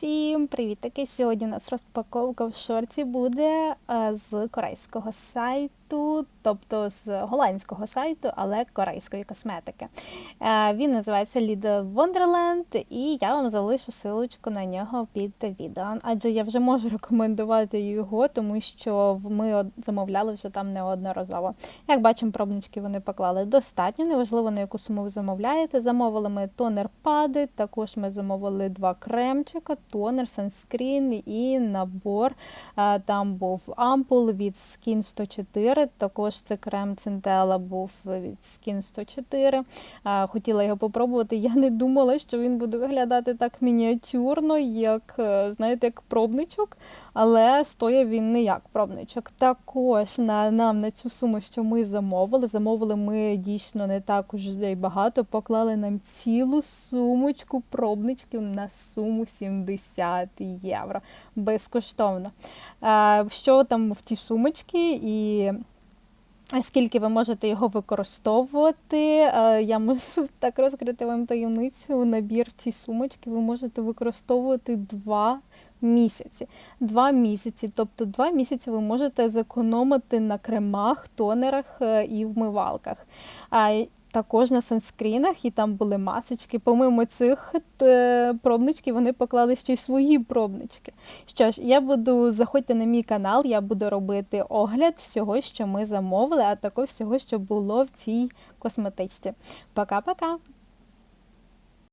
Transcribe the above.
Всім привіт! Таки сьогодні у нас розпаковка в шорті буде е, з корейського сайту, тобто з голландського сайту, але корейської косметики. Е, Він називається Lidl Wonderland, і я вам залишу силочку на нього під відео. Адже я вже можу рекомендувати його, тому що ми замовляли вже там неодноразово. Як бачимо, пробнички вони поклали достатньо, неважливо на яку суму ви замовляєте. Замовили ми тонер пади, також ми замовили два кремчика, тонер, санскрін і набор. Е, Там був ампул від Skin 104, також це крем Центела був від Skin 104. Е, Хотіла його попробувати. Я не думала, що він буде виглядати так мініатюрно, як, е, знаєте, як пробничок, але стоїть він не як пробничок. Також на, нам на цю суму, що ми замовили, замовили ми дійсно не так уж й багато, поклали нам цілу сумочку пробничків на суму 70 євро. Безкоштовно. Що там в тій сумочці і скільки ви можете його використовувати? Е, Я можу так розкрити вам таємницю. Набір цій сумочки ви можете використовувати два місяці. Два місяці, тобто два місяці ви можете зекономити на кремах, тонерах е, і вмивалках. А також на санскрінах, і там були масочки. Помимо цих е, пробничків, вони поклали ще й свої пробнички. Що ж, я буду заходьте на мій канал, я буду робити огляд всього, що ми замовили, а також всього, що було в цій косметичці. Пока-пока!